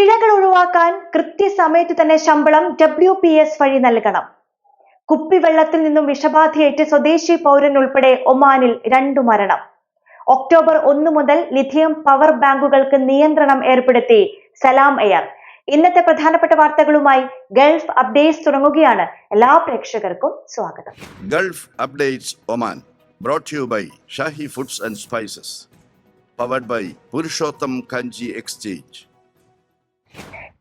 പിഴകൾ ഒഴിവാക്കാൻ കൃത്യസമയത്ത് തന്നെ ശമ്പളം ഡബ്ല്യു പി എസ് വഴി നൽകണം. കുപ്പിവെള്ളത്തിൽ നിന്നും വിഷബാധയേറ്റ് സ്വദേശി പൗരൻ ഉൾപ്പെടെ ഒമാനിൽ രണ്ടു മരണം. ഒക്ടോബർ ഒന്ന് മുതൽ ലിഥിയം പവർ ബാങ്കുകൾക്ക് നിയന്ത്രണം ഏർപ്പെടുത്തി സലാം എയർ. ഇന്നത്തെ പ്രധാനപ്പെട്ട വാർത്തകളുമായി ഗൾഫ് അപ്ഡേറ്റ്സ് തുടങ്ങുകയാണ്. എല്ലാ പ്രേക്ഷകർക്കും സ്വാഗതം. Gulf updates Oman brought you by Shahi foods and spices powered by Purushottam Kanji exchange.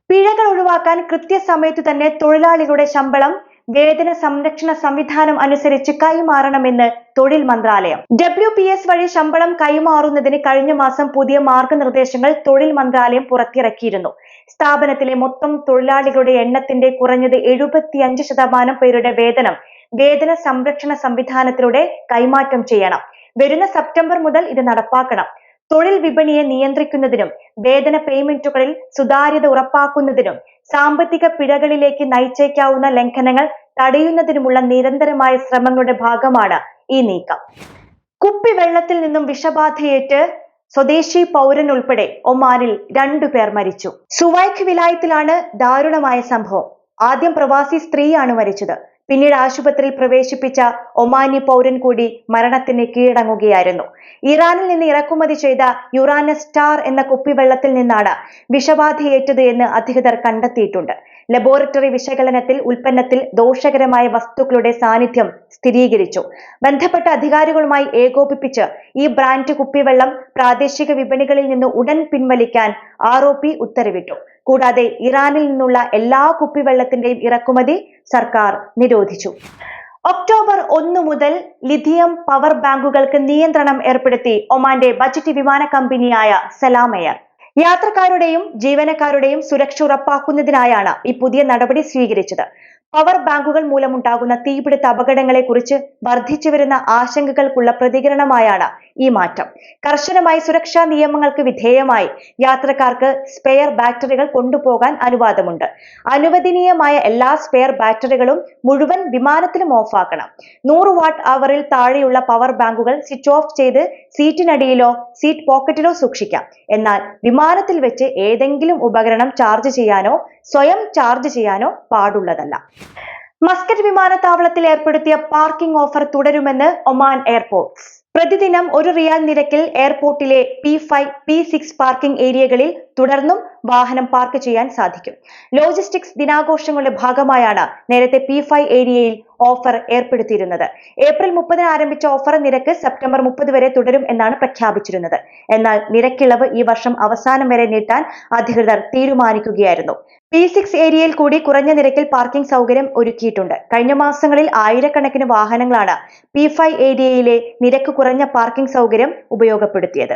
പിഴകൾ ഒഴിവാക്കാൻ കൃത്യസമയത്തു തന്നെ തൊഴിലാളികളുടെ ശമ്പളം വേതന സംരക്ഷണ സംവിധാനം അനുസരിച്ച് കൈമാറണമെന്ന് തൊഴിൽ മന്ത്രാലയം. ഡബ്ല്യു പി എസ് വഴി ശമ്പളം കൈമാറുന്നതിന് കഴിഞ്ഞ മാസം പുതിയ മാർഗനിർദ്ദേശങ്ങൾ തൊഴിൽ മന്ത്രാലയം പുറത്തിറക്കിയിരുന്നു. സ്ഥാപനത്തിലെ മൊത്തം തൊഴിലാളികളുടെ എണ്ണത്തിന്റെ കുറഞ്ഞത് എഴുപത്തിയഞ്ച് ശതമാനം പേരുടെ വേതനം വേതന സംരക്ഷണ സംവിധാനത്തിലൂടെ കൈമാറ്റം ചെയ്യണം. വരുന്ന സെപ്റ്റംബർ മുതൽ ഇത് നടപ്പാക്കണം. തൊഴിൽ വിപണിയെ നിയന്ത്രിക്കുന്നതിനും വേതന പേയ്മെന്റുകളിൽ സുതാര്യത ഉറപ്പാക്കുന്നതിനും സാമ്പത്തിക പിഴകളിലേക്ക് നയിച്ചേക്കാവുന്ന ലംഘനങ്ങൾ തടയുന്നതിനുമുള്ള നിരന്തരമായ ശ്രമങ്ങളുടെ ഭാഗമാണ് ഈ നീക്കം. കുപ്പിവെള്ളത്തിൽ നിന്നും വിഷബാധയേറ്റ് സ്വദേശി പൗരൻ ഉൾപ്പെടെ ഒമാനിൽ രണ്ടു പേർ മരിച്ചു. സുവൈഖ് വിലായത്തിലാണ് ദാരുണമായ സംഭവം. ആദ്യം പ്രവാസി സ്ത്രീയാണ് മരിച്ചത്. പിന്നീട് ആശുപത്രിയിൽ പ്രവേശിപ്പിച്ച ഒമാനി പൗരൻ കൂടി മരണത്തിന് കീഴടങ്ങുകയായിരുന്നു. ഇറാനിൽ നിന്ന് ഇറക്കുമതി ചെയ്ത യുറാനസ് സ്റ്റാർ എന്ന കുപ്പിവെള്ളത്തിൽ നിന്നാണ് വിഷബാധയേറ്റത് എന്ന് അധികൃതർ കണ്ടെത്തിയിട്ടുണ്ട്. ലബോറട്ടറി വിശകലനത്തിൽ ഉൽപ്പന്നത്തിൽ ദോഷകരമായ വസ്തുക്കളുടെ സാന്നിധ്യം സ്ഥിരീകരിച്ചു. ബന്ധപ്പെട്ട അധികാരികളുമായി ഏകോപിപ്പിച്ച് ഈ ബ്രാൻഡ് കുപ്പിവെള്ളം പ്രാദേശിക വിപണികളിൽ നിന്ന് ഉടൻ പിൻവലിക്കാൻ ആർ ഉത്തരവിട്ടു. കൂടാതെ ഇറാനിൽ നിന്നുള്ള എല്ലാ കുപ്പിവെള്ളത്തിന്റെയും ഇറക്കുമതി സർക്കാർ നിരോധിച്ചു. ഒക്ടോബർ ഒന്ന് മുതൽ ലിഥിയം പവർ ബാങ്കുകൾക്ക് നിയന്ത്രണം ഏർപ്പെടുത്തി ഒമാന്റെ ബജറ്റ് വിമാന കമ്പനിയായ സലാം എയർ. യാത്രക്കാരുടെയും ജീവനക്കാരുടെയും സുരക്ഷ ഉറപ്പാക്കുന്നതിനായാണ് ഈ പുതിയ നടപടി സ്വീകരിച്ചത്. പവർ ബാങ്കുകൾ മൂലമുണ്ടാകുന്ന തീപിടുത്ത അപകടങ്ങളെ കുറിച്ച് വർദ്ധിച്ചു വരുന്ന ആശങ്കകൾക്കുള്ള പ്രതികരണമായാണ് ഈ മാറ്റം. കർശനമായി സുരക്ഷാ നിയമങ്ങൾക്ക് വിധേയമായി യാത്രക്കാർക്ക് സ്പെയർ ബാറ്ററികൾ കൊണ്ടുപോകാൻ അനുവാദമുണ്ട്. അനുവദനീയമായ എല്ലാ സ്പെയർ ബാറ്ററികളും മുഴുവൻ വിമാനത്തിലും ഓഫാക്കണം. നൂറ് വാട്ട് അവറിൽ താഴെയുള്ള പവർ ബാങ്കുകൾ സ്വിച്ച് ഓഫ് ചെയ്ത് സീറ്റിനടിയിലോ സീറ്റ് പോക്കറ്റിലോ സൂക്ഷിക്കാം. എന്നാൽ വിമാനത്തിൽ വെച്ച് ഏതെങ്കിലും ഉപകരണം ചാർജ് ചെയ്യാനോ സ്വയം ചാർജ് ചെയ്യാനോ പാടുള്ളതല്ല. മസ്കറ്റ് വിമാനത്താവളത്തിൽ ഏർപ്പെടുത്തിയ പാർക്കിംഗ് ഓഫർ തുടരുമെന്ന് ഒമാൻ എയർപോർട്ട്സ് പ്രതിദിനം ഒരു റിയാൽ നിരക്കിൽ എയർപോർട്ടിലെ P five P six parking ഏരിയകളിൽ തുടർന്നും വാഹനം പാർക്ക് ചെയ്യാൻ സാധിക്കും. ലോജിസ്റ്റിക്സ് ദിനാഘോഷങ്ങളുടെ ഭാഗമായാണ് നേരത്തെ പി ഫൈവ് ഏരിയയിൽ ഓഫർ ഏർപ്പെടുത്തിയിരുന്നത്. ഏപ്രിൽ മുപ്പതിന് ആരംഭിച്ച ഓഫർ നിരക്ക് സെപ്റ്റംബർ മുപ്പത് വരെ തുടരും എന്നാണ് പ്രഖ്യാപിച്ചിരുന്നത്. എന്നാൽ നിരക്കിളവ് ഈ വർഷം അവസാനം വരെ നീട്ടാൻ അധികൃതർ തീരുമാനിക്കുകയായിരുന്നു. പി സിക്സ് ഏരിയയിൽ കൂടി കുറഞ്ഞ നിരക്കിൽ പാർക്കിംഗ് സൗകര്യം ഒരുക്കിയിട്ടുണ്ട്. കഴിഞ്ഞ മാസങ്ങളിൽ ആയിരക്കണക്കിന് വാഹനങ്ങളാണ് പി ഫൈവ് ഏരിയയിലെ നിരക്ക് കുറഞ്ഞ പാർക്കിംഗ് സൗകര്യം ഉപയോഗപ്പെടുത്തിയത്.